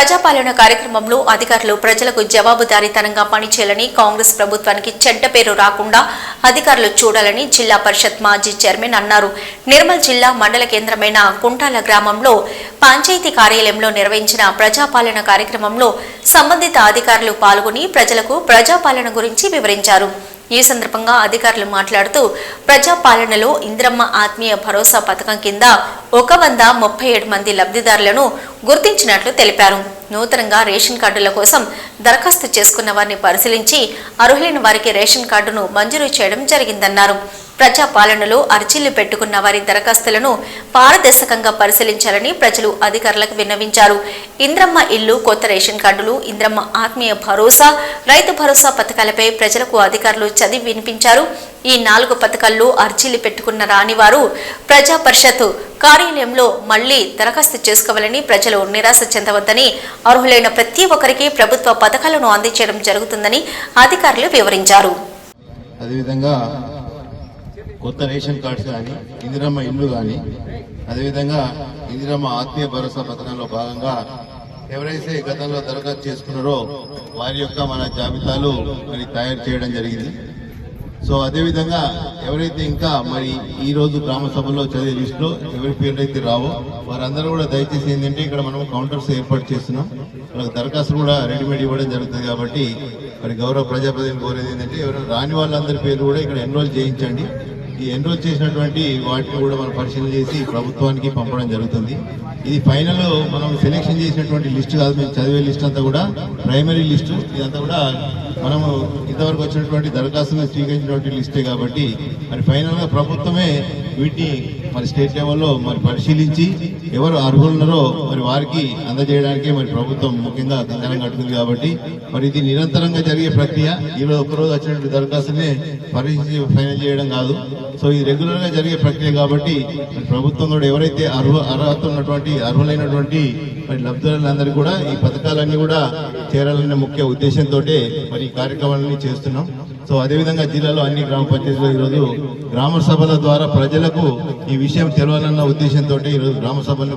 ప్రజాపాలన కార్యక్రమంలో అధికారులు ప్రజలకు జవాబుదారీతనంగా పనిచేయాలని కాంగ్రెస్ ప్రభుత్వానికి చెడ్డ పేరు రాకుండా అధికారులు చూడాలని జిల్లా పరిషత్ మాజీ చైర్మన్ అన్నారు. నిర్మల్ జిల్లా మండల కేంద్రమైన కుంటాల గ్రామంలో పంచాయతీ కార్యాలయంలో నిర్వహించిన ప్రజాపాలన కార్యక్రమంలో సంబంధిత అధికారులు పాల్గొని ప్రజలకు ప్రజాపాలన గురించి వివరించారు. ఈ సందర్భంగా అధికారులు మాట్లాడుతూ ప్రజాపాలనలో ఇంద్రమ్మ ఆత్మీయ భరోసా పథకం కింద ఒక వంద ముప్పై ఏడు మంది లబ్ధిదారులను గుర్తించినట్లు తెలిపారు. నూతనంగా రేషన్ కార్డుల కోసం దరఖాస్తు చేసుకున్న వారిని పరిశీలించి అర్హులైన వారికి రేషన్ కార్డును మంజూరు చేయడం జరిగిందన్నారు. ప్రజాపాలనలో అర్జీలు పెట్టుకున్న వారి దరఖాస్తులను పారదర్శకంగా పరిశీలించాలని ప్రజలు అధికారులకు విన్నవించారు. ఇంద్రమ్మ ఇల్లు కొత్త రేషన్ కార్డులు ఇంద్రమ్మ ఆత్మీయ భరోసా రైతు భరోసా పథకాలపై ప్రజలకు అధికారులు చదివి వినిపించారు. ఈ నాలుగు పథకాల్లో అర్జీలు పెట్టుకున్న రానివారు ప్రజా పరిషత్ కార్యాలయంలో మళ్ళీ దరఖాస్తు చేసుకోవాలని ప్రజలు నిరాశ చెందవద్దని అర్హులైన ప్రతి ఒక్కరికి ప్రభుత్వ పథకాలను అందించడం జరుగుతుందని అధికారులు వివరించారు. అదేవిధంగా కొత్త రేషన్ కార్డ్స్ కానీ ఇందిరమ్మ ఇల్లు కానీ అదేవిధంగా ఇందిరమ్మ ఆత్మీయ భరోసా పథకంలో భాగంగా ఎవరైతే గతంలో దరఖాస్తు చేసుకున్నారో వారి యొక్క మన జాబితాలు మరి తయారు చేయడం జరిగింది. సో అదేవిధంగా ఎవరైతే ఇంకా మరి ఈ రోజు గ్రామ సభలో చదివే లిస్టులో ఎవరి పేర్లు అయితే రావో వారందరూ కూడా దయచేసి ఏంటంటే ఇక్కడ మనం కౌంటర్స్ ఏర్పాటు చేస్తున్నాం. వాళ్ళకి దరఖాస్తు కూడా రెడీమేడ్ ఇవ్వడం జరుగుతుంది కాబట్టి మరి గౌరవ ప్రజాప్రతినిధులు కోరేది ఏంటంటే ఎవరైనా రాని వాళ్ళందరి పేర్లు కూడా ఇక్కడ ఎన్రోల్ చేయించండి. ఈ ఎన్రోల్ చేసినటువంటి వాటిని కూడా మనం పరిశీలన చేసి ప్రభుత్వానికి పంపడం జరుగుతుంది. ఇది ఫైనల్ మనం సెలెక్షన్ చేసినటువంటి లిస్ట్ కాదు మేము చదివే లిస్ట్ అంతా కూడా ప్రైమరీ లిస్టు ఇదంతా కూడా మనము ఇంతవరకు వచ్చినటువంటి దరఖాస్తులను స్వీకరించినటువంటి లిస్టే కాబట్టి మరి ఫైనల్గా ప్రభుత్వమే వీటిని మరి స్టేట్ లెవెల్లో మరి పరిశీలించి ఎవరు అర్హులున్నారో మరి వారికి అందజేయడానికి మరి ప్రభుత్వం ముఖ్యంగా కంకణం కట్టుకుంది కాబట్టి మరి ఇది నిరంతరంగా జరిగే ప్రక్రియ. ఈరోజు రోజు ఒక్కరోజు వచ్చినటువంటి దరఖాస్తునే పరిశీలించి ఫైనల్ చేయడం కాదు. సో ఇది రెగ్యులర్గా జరిగే ప్రక్రియ కాబట్టి ప్రభుత్వం కూడా ఎవరైతే అర్హు అర్హత ఉన్నటువంటి అర్హులైనటువంటి మరి లబ్ధులందరూ కూడా ఈ పథకాలన్నీ కూడా చేరాలనే ముఖ్య ఉద్దేశంతో మరి ఈ కార్యక్రమాలన్నీ చేస్తున్నాం. సో అదేవిధంగా జిల్లాలో అన్ని గ్రామ పంచాయతీలు ఈరోజు గ్రామ సభల ద్వారా ప్రజలకు ఈ విషయం తెలవాలన్న ఉద్దేశంతో ఈరోజు గ్రామ సభలు